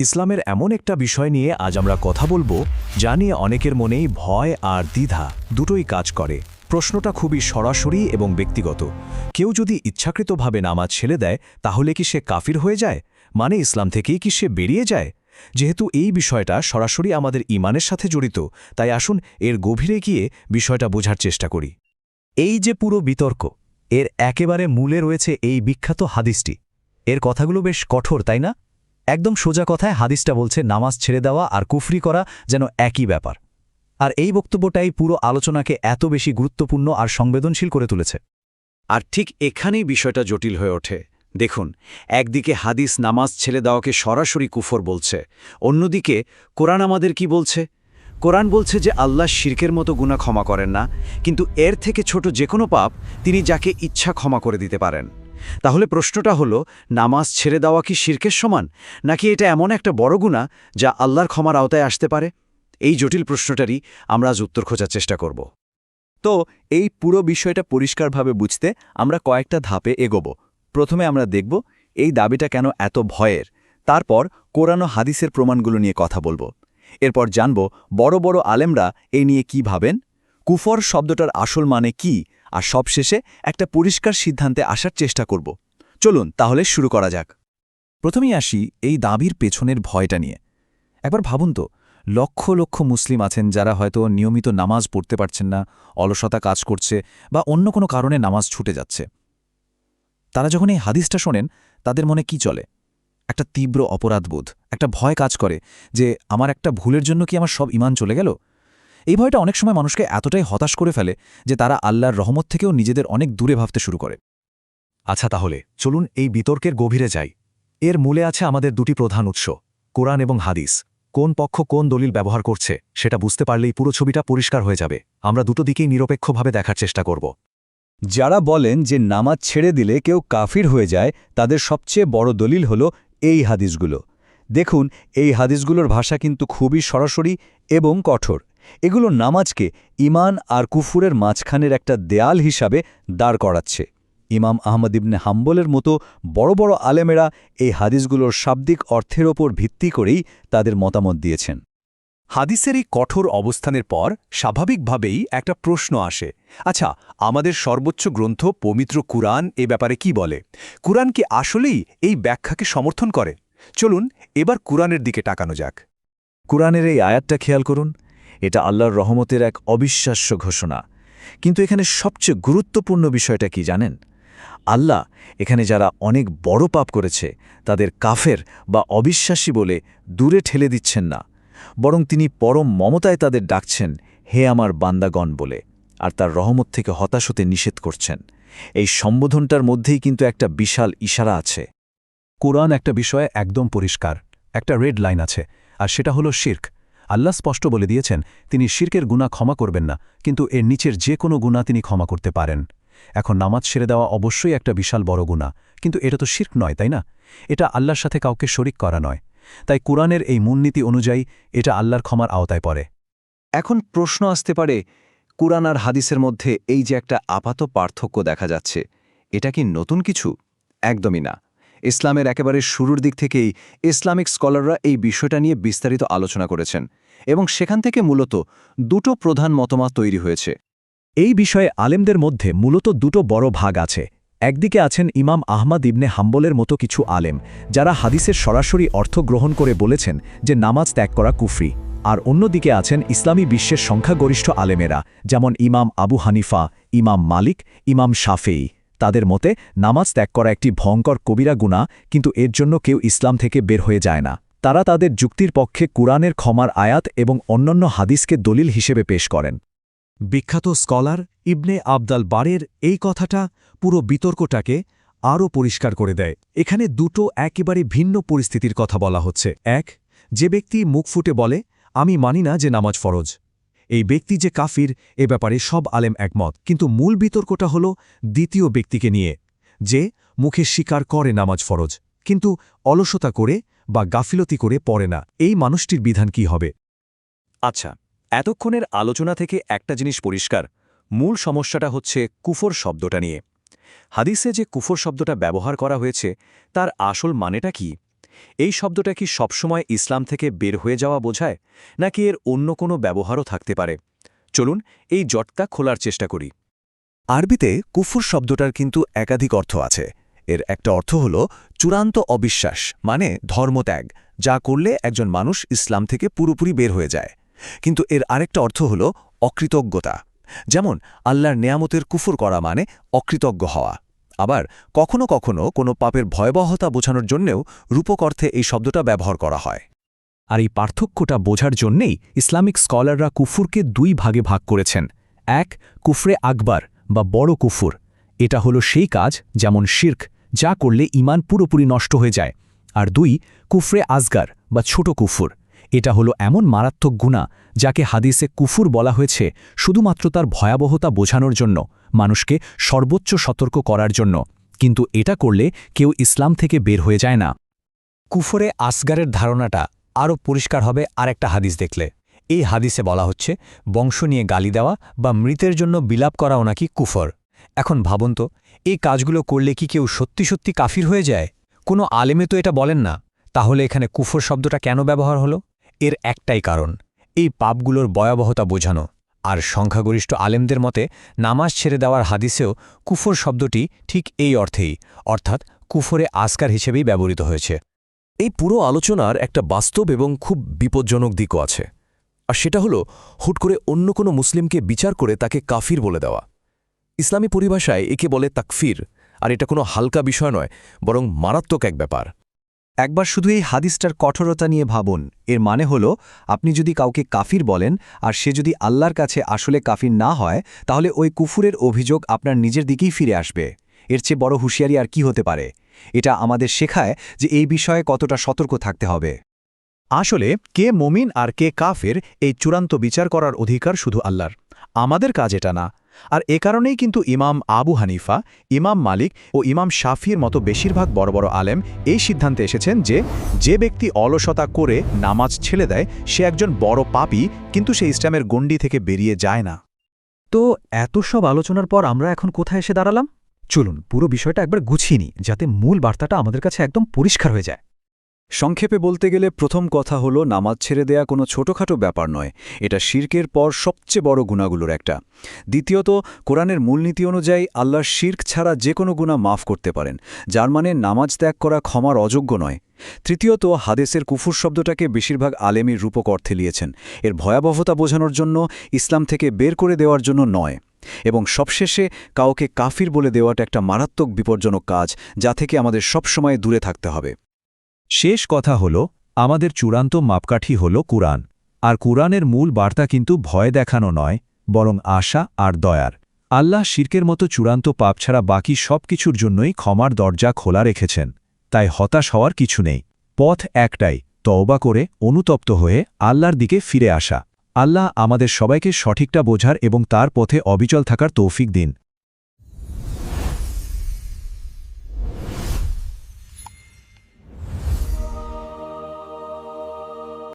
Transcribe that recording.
ইসলামের এমন একটা বিষয় নিয়ে আজ আমরা কথা বলব, যা নিয়ে অনেকের মনেই ভয় আর দ্বিধা দুটোই কাজ করে। প্রশ্নটা খুবই সরাসরি এবং ব্যক্তিগত। কেউ যদি ইচ্ছাকৃতভাবে নামাজ ছেড়ে দেয়, তাহলে কি সে কাফির হয়ে যায়? মানে ইসলাম থেকেই কি সে বেরিয়ে যায়? যেহেতু এই বিষয়টা সরাসরি আমাদের ইমানের সাথে জড়িত, তাই আসুন এর গভীরে গিয়ে বিষয়টা বোঝার চেষ্টা করি। এই যে পুরো বিতর্ক, এর একেবারে মূলে রয়েছে এই বিখ্যাত হাদিসটি। এর কথাগুলো বেশ কঠোর, তাই না? একদম সোজা কথায় হাদিসটা বলছে, নামাজ ছেড়ে দেওয়া আর কুফরি করা যেন একই ব্যাপার। আর এই বক্তব্যটাই পুরো আলোচনাকে এত বেশি গুরুত্বপূর্ণ আর সংবেদনশীল করে তুলেছে। আর ঠিক এখানেই বিষয়টা জটিল হয়ে ওঠে। দেখুন, একদিকে হাদিস নামাজ ছেড়ে দেওয়াকে সরাসরি কুফর বলছে, অন্যদিকে কোরআন আমাদের কি বলছে? কোরআন বলছে যে আল্লাহ শির্কের মতো গুণা ক্ষমা করেন না, কিন্তু এর থেকে ছোট যে কোনো পাপ তিনি যাকে ইচ্ছা ক্ষমা করে দিতে পারেন। তাহলে প্রশ্নটা হলো, নামাজ ছেড়ে দেওয়া কি শির্কের সমান? নাকি এটা এমন একটা বড় গুণা যা আল্লাহর ক্ষমার আওতায় আসতে পারে? এই জটিল প্রশ্নটারই আমরা আজ উত্তর খোঁজার চেষ্টা করব। তো, এই পুরো বিষয়টা পরিষ্কারভাবে বুঝতে আমরা কয়েকটা ধাপে এগোব। প্রথমে আমরা দেখব, এই দাবিটা কেন এত ভয়ের? তারপর কোরআন হাদিসের প্রমাণগুলো নিয়ে কথা বলব। এরপর জানব, বড় বড় আলেমরা এই নিয়ে কি ভাবেন? কুফর শব্দটার আসল মানে কি? আর সবশেষে একটা পরিষ্কার সিদ্ধান্তে আসার চেষ্টা করব। চলুন, তাহলে শুরু করা যাক। প্রথমেই আসি এই দাবির পেছনের ভয়টা নিয়ে। একবার ভাবুন তো, লক্ষ লক্ষ মুসলিম আছেন যারা হয়তো নিয়মিত নামাজ পড়তে পারছেন না, অলসতা কাজ করছে বা অন্য কোনো কারণে নামাজ ছুটে যাচ্ছে। তারা যখন এই হাদিসটা শোনেন, তাদের মনে কি চলে? একটা তীব্র অপরাধবোধ, একটা ভয় কাজ করে যে, আমার একটা ভুলের জন্য কি আমার সব ইমান চলে গেল? এই ভয়টা অনেক সময় মানুষকে এতটাই হতাশ করে ফেলে যে তারা আল্লাহর রহমত থেকেও নিজেদের অনেক দূরে ভাবতে শুরু করে। আচ্ছা তাহলে, চলুন এই বিতর্কের গভীরে যাই। এর মূলে আছে আমাদের দুটি প্রধান উৎস, কোরআন এবং হাদিস। কোন পক্ষ কোন দলিল ব্যবহার করছে, সেটা বুঝতে পারলেই পুরো ছবিটা পরিষ্কার হয়ে যাবে। আমরা দুটো দিকেই নিরপেক্ষভাবে দেখার চেষ্টা করব। যারা বলেন যে নামাজ ছেড়ে দিলে কেউ কাফির হয়ে যায়, তাদের সবচেয়ে বড় দলিল হল এই হাদিসগুলো। দেখুন, এই হাদিসগুলোর ভাষা কিন্তু খুবই সরাসরি এবং কঠোর। এগুলো নামাজকে ইমান আর কুফুরের মাঝখানের একটা দেয়াল হিসাবে দাঁড় করাচ্ছে। ইমাম আহমদ ইবনে হাম্বলের মতো বড় বড় আলেমেরা এই হাদিসগুলোর শাব্দিক অর্থের ওপর ভিত্তি করেই তাদের মতামত দিয়েছেন। হাদিসের এই কঠোর অবস্থানের পর স্বাভাবিকভাবেই একটা প্রশ্ন আসে আচ্ছা আমাদের সর্বোচ্চ গ্রন্থ পবিত্র কুরআন এ ব্যাপারে কি বলে? কুরআন কি আসলেই এই ব্যাখ্যাকে সমর্থন করে? চলুন, এবার কুরআনের দিকে টাকানো যাক। কুরআনের এই আয়াতটা খেয়াল করুন। এটা আল্লাহর রহমতের এক অবিশ্বাস্য ঘোষণা। কিন্তু এখানে সবচেয়ে গুরুত্বপূর্ণ বিষয়টা কি জানেন? আল্লাহ এখানে যারা অনেক বড় পাপ করেছে, তাদের কাফের বা অবিশ্বাসী বলে দূরে ঠেলে দিচ্ছেন না। বরং তিনি পরম মমতায় তাদের ডাকছেন, হে আমার বান্দাগণ বলে, আর তার রহমত থেকে হতাশ হতে নিষেধ করছেন। এই সম্বোধনটার মধ্যেই কিন্তু একটা বিশাল ইশারা আছে। কোরআন একটা বিষয়ে একদম পরিষ্কার, একটা রেড লাইন আছে, আর সেটা হলো শির্ক। আল্লাহ স্পষ্ট বলে দিয়েছেন, তিনি শির্কের গুণা ক্ষমা করবেন না, কিন্তু এর নিচের যে কোনো গুণা তিনি ক্ষমা করতে পারেন। এখন নামাজ ছেড়ে দেওয়া অবশ্যই একটা বিশাল বড় গুণা কিন্তু এটা তো শির্ক নয়, তাই না? এটা আল্লাহর সাথে কাউকে শরিক করা নয়। তাই কোরআনের এই মূলনীতি অনুযায়ী এটা আল্লাহর ক্ষমার আওতায় পড়ে। এখন প্রশ্ন আসতে পারে, কুরআন আর হাদিসের মধ্যে এই যে একটা আপাত পার্থক্য দেখা যাচ্ছে, এটা কি নতুন কিছু? একদমই না। ইসলামের একেবারে শুরুর দিক থেকেই ইসলামিক স্কলাররা এই বিষয়টা নিয়ে বিস্তারিত আলোচনা করেছেন এবং সেখান থেকে মূলত দুটো প্রধান মতমত তৈরি হয়েছে। এই বিষয়ে আলেমদের মধ্যে মূলত দুটো বড় ভাগ আছে। একদিকে আছেন ইমাম আহমদ ইবনে হাম্বলের মতো কিছু আলেম, যারা হাদিসের সরাসরি অর্থ গ্রহণ করে বলেছেন যে নামাজ ত্যাগ করা কুফরি। আর অন্যদিকে আছেন ইসলামী বিশ্বের সংখ্যাগরিষ্ঠ আলেমেরা, যেমন ইমাম আবু হানিফা, ইমাম মালিক, ইমাম শাফেই তাদের মতে, নামাজ ত্যাগ করা একটি ভয়ঙ্কর কবিরা গুণা কিন্তু এর জন্য কেউ ইসলাম থেকে বের হয়ে যায় না। তারা তাদের যুক্তির পক্ষে কুরআনের ক্ষমার আয়াত এবং অন্যান্য হাদিসকে দলিল হিসেবে পেশ করেন। বিখ্যাত স্কলার ইবনে আবদাল বারের এই কথাটা পুরো বিতর্কটাকে আরও পরিষ্কার করে দেয়। এখানে দুটো একেবারে ভিন্ন পরিস্থিতির কথা বলা হচ্ছে। এক, যে ব্যক্তি মুখ ফুটে বলে, আমি মানি না যে নামাজ ফরজ। এই ব্যক্তি যে কাফির, এ ব্যাপারে সব আলেম একমত। কিন্তু মূল বিতর্কটা হল দ্বিতীয় ব্যক্তিকে নিয়ে, যে মুখে স্বীকার করে নামাজ ফরজ, কিন্তু অলসতা করে বা গাফিলতি করে পড়ে না। এই মানুষটির বিধান কি হবে? আচ্ছা এতক্ষণের আলোচনা থেকে একটা জিনিস পরিষ্কার। মূল সমস্যাটা হচ্ছে কুফর শব্দটা নিয়ে। হাদিসে যে কুফর শব্দটা ব্যবহার করা হয়েছে, তার আসল মানেটা কি? এই শব্দটা কি সবসময় ইসলাম থেকে বের হয়ে যাওয়া বোঝায়, নাকি এর অন্য কোনো ব্যবহারও থাকতে পারে? চলুন এই জটটা খোলার চেষ্টা করি। আরবিতে কুফুর শব্দটার কিন্তু একাধিক অর্থ আছে। এর একটা অর্থ হল চূড়ান্ত অবিশ্বাস মানে ধর্মত্যাগ, যা করলে একজন মানুষ ইসলাম থেকে পুরোপুরি বের হয়ে যায়। কিন্তু এর আরেকটা অর্থ হল অকৃতজ্ঞতা, যেমন আল্লাহর নেয়ামতের কুফুর করা মানে অকৃতজ্ঞ হওয়া। আবার কখনো কখনো কোনো পাপের ভয়াবহতা বোঝানোর জন্যেও রূপক অর্থে এই শব্দটা ব্যবহার করা হয়। আর এই পার্থক্যটা বোঝার জন্যেই ইসলামিক স্কলাররা কুফুরকে দুই ভাগে ভাগ করেছেন। এক, কুফরে আকবার বা বড় কুফুর। এটা হলো সেই কাজ, যেমন শির্ক, যা করলে ইমান পুরোপুরি নষ্ট হয়ে যায়। আর দুই, কুফরে আজগার বা ছোট কুফুর। এটা হলো এমন মারাত্মক গুণা যাকে হাদিসে কুফুর বলা হয়েছে শুধুমাত্র তার ভয়াবহতা বোঝানোর জন্য, মানুষকে সর্বোচ্চ সতর্ক করার জন্য। কিন্তু এটা করলে কেউ ইসলাম থেকে বের হয়ে যায় না। কুফরে আসগারের ধারণাটা আরও পরিষ্কার হবে আরেকটা হাদিস দেখলে। এই হাদিসে বলা হচ্ছে, বংশ নিয়ে গালি দেওয়া বা মৃতের জন্য বিলাপ করাও নাকি কুফর। এখন ভাবুন তো, এই কাজগুলো করলে কি কেউ সত্যি সত্যি কাফির হয়ে যায়? কোনো আলেমে তো এটা বলেন না। তাহলে এখানে কুফর শব্দটা কেন ব্যবহার হলো? এর একটাই কারণ, এই পাপগুলোর ভয়াবহতা বোঝানো। আর সংখ্যাগরিষ্ঠ আলেমদের মতে, নামাজ ছেড়ে দেওয়ার হাদিসেও কুফর শব্দটি ঠিক এই অর্থেই, অর্থাৎ কুফরে আসকার হিসেবেই ব্যবহৃত হয়েছে। এই পুরো আলোচনার একটা বাস্তব এবং খুব বিপজ্জনক দিকও আছে। আর সেটা হলো, হুট করে অন্য কোনো মুসলিমকে বিচার করে তাকে কাফির বলে দেওয়া। ইসলামী পরিভাষায় একে বলে তাকফির, আর এটা কোনো হালকা বিষয় নয়, বরং মারাত্মক এক ব্যাপার। একবার শুধু এই হাদিসটার কঠোরতা নিয়ে ভাবুন। এর মানে হল, আপনি যদি কাউকে কাফির বলেন, আর সে যদি আল্লাহর কাছে আসলে কাফির না হয়, তাহলে ওই কুফুরের অভিযোগ আপনার নিজের দিকেই ফিরে আসবে। এর চেয়ে বড় হুঁশিয়ারি আর কি হতে পারে? এটা আমাদের শেখায় যে এই বিষয়ে কতটা সতর্ক থাকতে হবে। আসলে, কে মমিন আর কে কাফের এই চূড়ান্ত বিচার করার অধিকার শুধু আল্লাহর। আমাদের কাজ এটা না। আর এ কারণেই কিন্তু ইমাম আবু হানিফা, ইমাম মালিক ও ইমাম শাফির মতো বেশিরভাগ বড় বড় আলেম এই সিদ্ধান্তে এসেছেন যে যে ব্যক্তি অলসতা করে নামাজ ছেড়ে দেয়, সে একজন বড় পাপী, কিন্তু সে ইসলামের গণ্ডি থেকে বেরিয়ে যায় না। তো এত সব আলোচনার পর আমরা এখন কোথায় এসে দাঁড়ালাম? চলুন, পুরো বিষয়টা একবার গুছিয়ে নিই, যাতে মূল বার্তাটা আমাদের কাছে একদম পরিষ্কার হয়ে যায়। সংক্ষেপে বলতে গেলে প্রথম কথা হলো, নামাজ ছেড়ে দেয়া কোনো ছোটখাটো ব্যাপার নয়। এটা শির্কের পর সবচেয়ে বড় গুণাগুলোর একটা। দ্বিতীয়ত, কোরআনের মূলনীতি অনুযায়ী আল্লাহর শির্ক ছাড়া যে কোনো গুণা মাফ করতে পারেন, যার মানে নামাজ ত্যাগ করা ক্ষমার অযোগ্য নয়। তৃতীয়ত, হাদেসের কুফুর শব্দটাকে বেশিরভাগ আলেমির রূপক অর্থে নিয়েছেন এর ভয়াবহতা বোঝানোর জন্য ইসলাম থেকে বের করে দেওয়ার জন্য নয়। এবং সবশেষে, কাউকে কাফির বলে দেওয়াটা একটা মারাত্মক বিপজ্জনক কাজ, যা থেকে আমাদের সবসময় দূরে থাকতে হবে। শেষ কথা হল, আমাদের চূড়ান্ত মাপকাঠি হল কুরআন। আর কুরআনের মূল বার্তা কিন্তু ভয় দেখানো নয়, বরং আশা আর দয়ার। আল্লাহ শির্কের মতো চূড়ান্ত পাপ ছাড়া বাকি সব কিছুর জন্যই ক্ষমার দরজা খোলা রেখেছেন, তাই হতাশ হওয়ার কিছু নেই। পথ একটাই, তওবা করে, অনুতপ্ত হয়ে, আল্লাহর দিকে ফিরে আসা। আল্লাহ আমাদের সবাইকে সঠিকটা বোঝার এবং তার পথে অবিচল থাকার তৌফিক দিন।